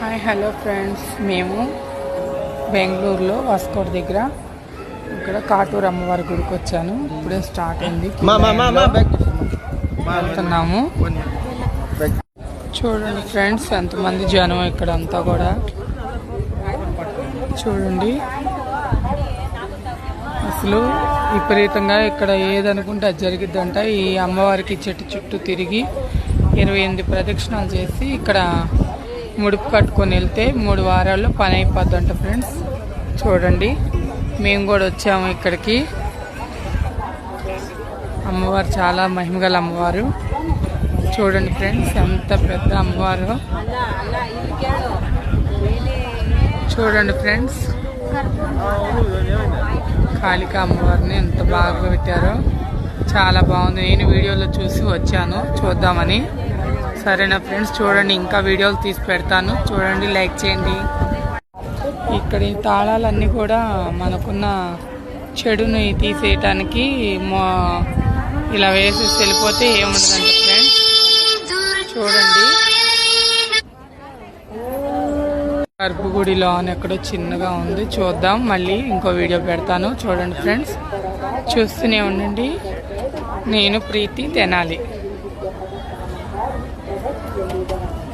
Hi hello friends మేము బెంగళూరులో waistcoat దగ్గర ఇక్కడ కాటూరు అమ్మవారి గుడికి వచ్చాను. ఇప్పుడే స్టార్ట్ అయింది. వెళ్తున్నాము. చూడండి ఫ్రెండ్స్ ఎంతమంది జనం ఇక్కడ అంతా కూడా. చూడండి. అసలు విపరీతంగా ఇక్కడ ఏదనుకుంటే అది జరిగిద్దంట. ఈ అమ్మవారికి చెట్టు చుట్టూ తిరిగి ఇరవై ఎనిమిది ప్రదక్షిణాలు చేసి ఇక్కడ ముడుపు కట్టుకొని వెళ్తే మూడు వారాల్లో పని అయిపోద్దంట ఫ్రెండ్స్. చూడండి మేము కూడా వచ్చాము ఇక్కడికి. అమ్మవారు చాలా మహిమగల అమ్మవారు. చూడండి ఫ్రెండ్స్ ఎంత పెద్ద అమ్మవారు. చూడండి ఫ్రెండ్స్ కాళిక అమ్మవారిని ఎంత బాగా పెట్టారో. చాలా బాగుంది. నేను వీడియోలో చూసి వచ్చాను చూద్దామని. సరేనా ఫ్రెండ్స్? చూడండి ఇంకా వీడియోలు తీసి పెడతాను. చూడండి లైక్ చేయండి. ఇక్కడ ఈ తాళాలన్నీ కూడా మనకున్న చెడుని తీసేయటానికి మా ఇలా వేసేసి వెళ్ళిపోతే ఏముండదంట ఫ్రెండ్స్? చూడండి. గర్భగుడి లాన్ ఎక్కడో చిన్నగా ఉంది. చూద్దాం మళ్ళీ ఇంకో వీడియో పెడతాను. చూడండి ఫ్రెండ్స్. చూస్తూనే ఉండండి. నేను ప్రీతి తెనాలి. Evet, evet, evet.